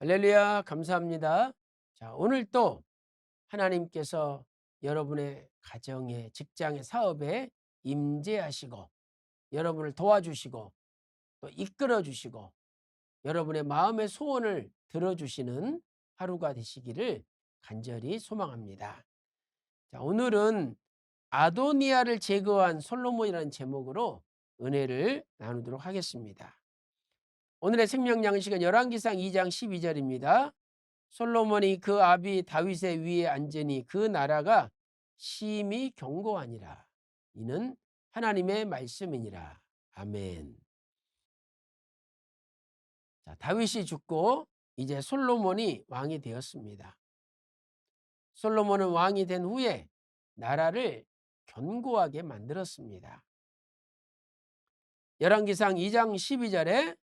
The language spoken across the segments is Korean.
할렐루야 감사합니다. 자 오늘 또 하나님께서 여러분의 가정에 직장에 사업에 임재하시고 여러분을 도와주시고 또 이끌어 주시고 여러분의 마음의 소원을 들어주시는 하루가 되시기를 간절히 소망합니다. 자 오늘은 아도니아를 제거한 솔로몬이라는 제목으로 은혜를 나누도록 하겠습니다. 오늘의 생명 양식은 열왕기상 2장 12절입니다. 솔로몬이 그 아비 다윗의 위에 앉으니 그 나라가 심히 견고하니라. 이는 하나님의 말씀이니라. 아멘. 자, 다윗이 죽고 이제 솔로몬이 왕이 되었습니다. 솔로몬은 왕이 된 후에 나라를 견고하게 만들었습니다. 열왕기상 2장 12절에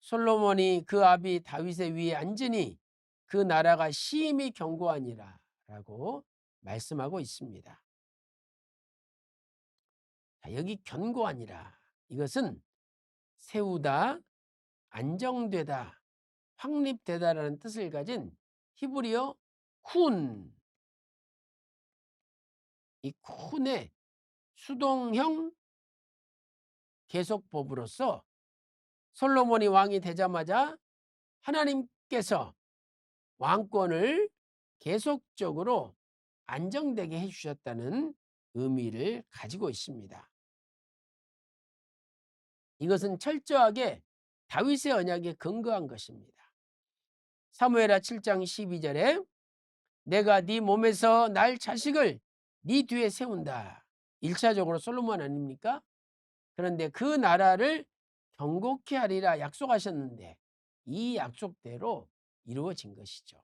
솔로몬이 그 아비 다윗의 위에 앉으니 그 나라가 심히 견고하니라 라고 말씀하고 있습니다. 자, 여기 견고하니라 이것은 세우다 안정되다 확립되다라는 뜻을 가진 히브리어 쿤. 이 쿤의 수동형 계속법으로서 솔로몬이 왕이 되자마자 하나님께서 왕권을 계속적으로 안정되게 해주셨다는 의미를 가지고 있습니다. 이것은 철저하게 다윗의 언약에 근거한 것입니다. 사무엘하 7장 12절에 내가 네 몸에서 날 자식을 네 뒤에 세운다. 1차적으로 솔로몬 아닙니까? 그런데 그 나라를 경고케 하리라 약속하셨는데 이 약속대로 이루어진 것이죠.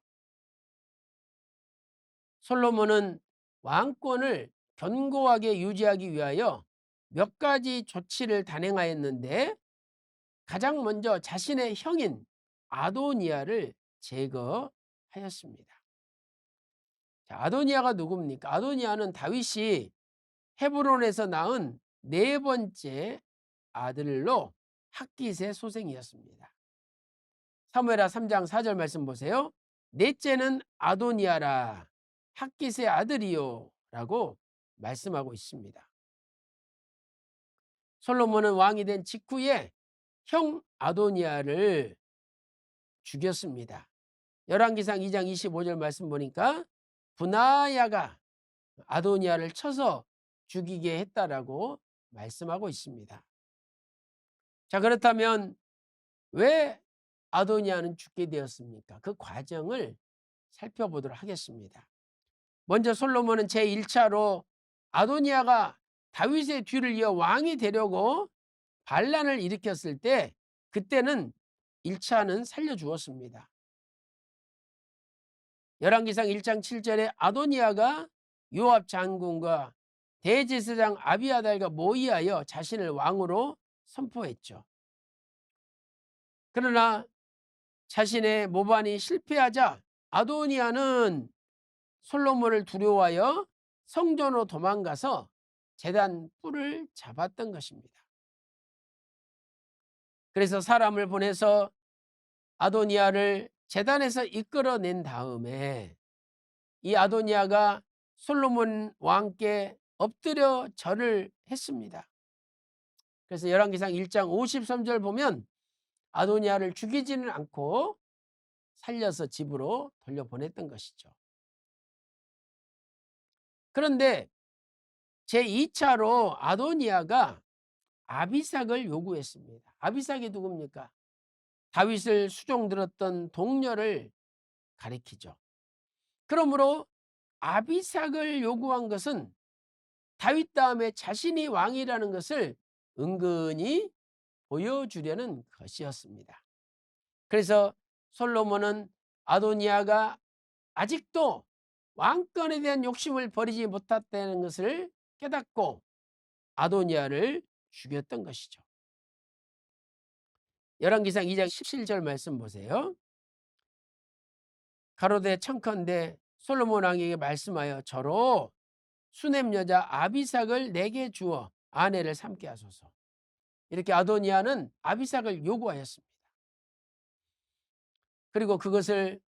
솔로몬은 왕권을 견고하게 유지하기 위하여 몇 가지 조치를 단행하였는데 가장 먼저 자신의 형인 아도니아를 제거하였습니다. 자, 아도니아가 누굽니까? 아도니아는 다윗이 헤브론에서 낳은 네 번째 아들로 학기세 소생이었습니다. 사무엘하 3장 4절 말씀 보세요. 넷째는 아도니아라 학기세 아들이요 라고 말씀하고 있습니다. 솔로몬은 왕이 된 직후에 형 아도니아를 죽였습니다. 열왕기상 2장 25절 말씀 보니까 분하야가 아도니아를 쳐서 죽이게 했다라고 말씀하고 있습니다. 자 그렇다면 왜 아도니아는 죽게 되었습니까? 그 과정을 살펴보도록 하겠습니다. 먼저 솔로몬은 제1차로 아도니아가 다윗의 뒤를 이어 왕이 되려고 반란을 일으켰을 때 그때는 1차는 살려주었습니다. 열왕기상 1장 7절에 아도니아가 요압 장군과 대제사장 아비아달과 모의하여 자신을 왕으로 선포했죠. 그러나 자신의 모반이 실패하자 아도니아는 솔로몬을 두려워하여 성전으로 도망가서 재단 뿔을 잡았던 것입니다. 그래서 사람을 보내서 아도니아를 재단에서 이끌어낸 다음에 이 아도니아가 솔로몬 왕께 엎드려 절을 했습니다. 그래서 열왕기상 1장 53절 보면 아도니아를 죽이지는 않고 살려서 집으로 돌려보냈던 것이죠. 그런데 제2차로 아도니아가 아비삭을 요구했습니다. 아비삭이 누굽니까? 다윗을 수종 들었던 동료를 가리키죠. 그러므로 아비삭을 요구한 것은 다윗 다음에 자신이 왕이라는 것을 은근히 보여주려는 것이었습니다. 그래서 솔로몬은 아도니아가 아직도 왕권에 대한 욕심을 버리지 못했다는 것을 깨닫고 아도니아를 죽였던 것이죠. 열왕기상 2장 17절 말씀 보세요. 가로대 청컨대 솔로몬 왕에게 말씀하여 저로 수냄 여자 아비삭을 내게 주어 아내를 삼게 하소서. 이렇게 아도니아는 아비삭을 요구하였습니다. 그리고 그것을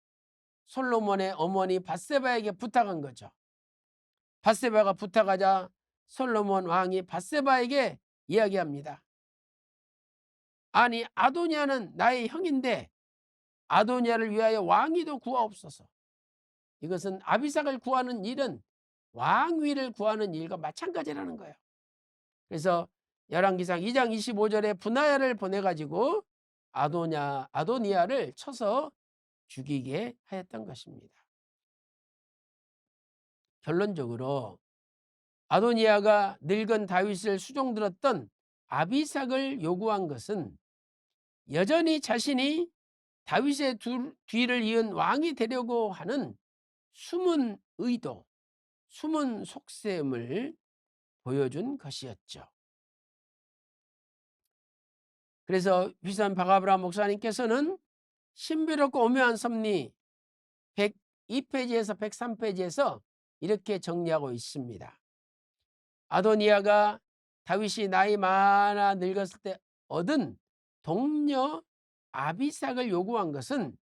솔로몬의 어머니 바세바에게 부탁한 거죠. 바세바가 부탁하자 솔로몬 왕이 바세바에게 이야기합니다. 아니 아도니아는 나의 형인데 아도니아를 위하여 왕위도 구하옵소서. 이것은 아비삭을 구하는 일은 왕위를 구하는 일과 마찬가지라는 거예요. 그래서 열왕기상 2장 25절에 분하야를 보내가지고 아도냐, 아도니아를 쳐서 죽이게 하였던 것입니다. 결론적으로 아도니아가 늙은 다윗을 수종들었던 아비삭을 요구한 것은 여전히 자신이 다윗의 뒤를 이은 왕이 되려고 하는 숨은 의도, 숨은 속셈을 보여준 것이었죠. 그래서 휘산 바가브라 목사님께서는 신비롭고 오묘한 섭리 102페이지에서 103페이지에서 이렇게 정리하고 있습니다. 아도니아가 다윗이 나이 많아 늙었을 때 얻은 동료 아비삭을 요구한 것은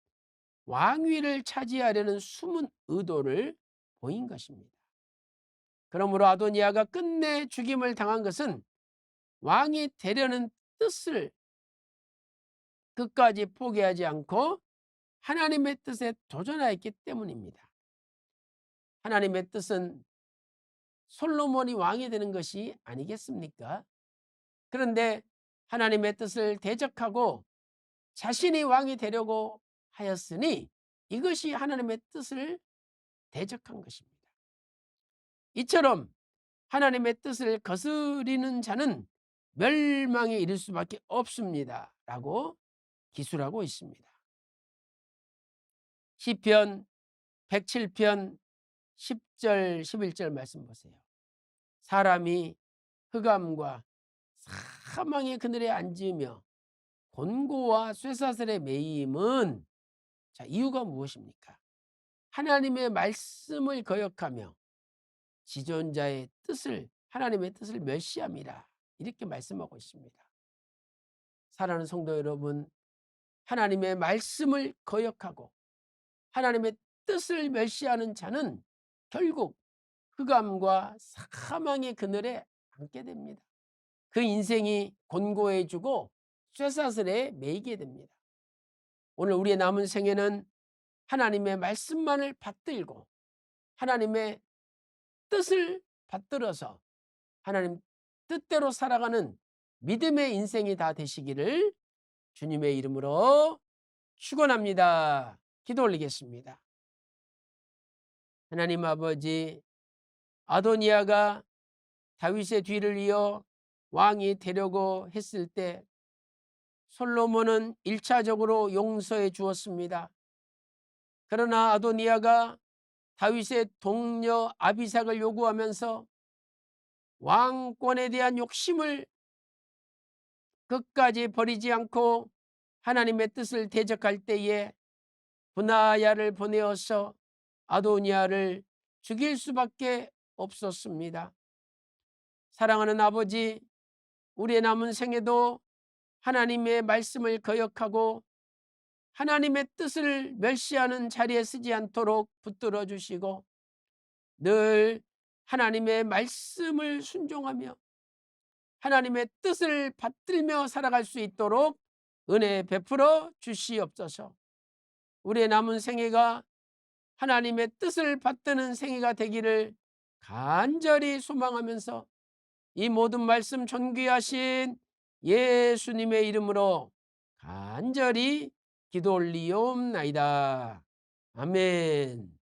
왕위를 차지하려는 숨은 의도를 보인 것입니다. 그러므로 아도니아가 끝내 죽임을 당한 것은 왕이 되려는 뜻을 끝까지 포기하지 않고 하나님의 뜻에 도전하였기 때문입니다. 하나님의 뜻은 솔로몬이 왕이 되는 것이 아니겠습니까? 그런데 하나님의 뜻을 대적하고 자신이 왕이 되려고 하였으니 이것이 하나님의 뜻을 대적한 것입니다. 이처럼 하나님의 뜻을 거스리는 자는 멸망에 이를 수밖에 없습니다. 라고 기술하고 있습니다. 시편 107편 10절 11절 말씀 보세요. 사람이 흑암과 사망의 그늘에 앉으며 곤고와 쇠사슬에 매임은 자 이유가 무엇입니까? 하나님의 말씀을 거역하며 지존자의 뜻을 하나님의 뜻을 멸시함이라 이렇게 말씀하고 있습니다. 사랑하는 성도 여러분 하나님의 말씀을 거역하고 하나님의 뜻을 멸시하는 자는 결국 흑암과 사망의 그늘에 앉게 됩니다. 그 인생이 곤고해지고 쇠사슬에 매이게 됩니다. 오늘 우리의 남은 생에는 하나님의 말씀만을 받들고 하나님의 뜻을 받들어서 하나님 뜻대로 살아가는 믿음의 인생이 다 되시기를 주님의 이름으로 축원합니다. 기도 올리겠습니다. 하나님 아버지 아도니아가 다윗의 뒤를 이어 왕이 되려고 했을 때 솔로몬은 1차적으로 용서해 주었습니다. 그러나 아도니아가 다윗의 동료 아비삭을 요구하면서 왕권에 대한 욕심을 끝까지 버리지 않고 하나님의 뜻을 대적할 때에 분하야를 보내어서 아도니아를 죽일 수밖에 없었습니다. 사랑하는 아버지, 우리의 남은 생에도 하나님의 말씀을 거역하고 하나님의 뜻을 멸시하는 자리에 쓰지 않도록 붙들어 주시고 늘 하나님의 말씀을 순종하며 하나님의 뜻을 받들며 살아갈 수 있도록 은혜 베풀어 주시옵소서. 우리의 남은 생애가 하나님의 뜻을 받드는 생애가 되기를 간절히 소망하면서 이 모든 말씀 존귀하신 예수님의 이름으로 간절히 기도 올리옵나이다. 아멘.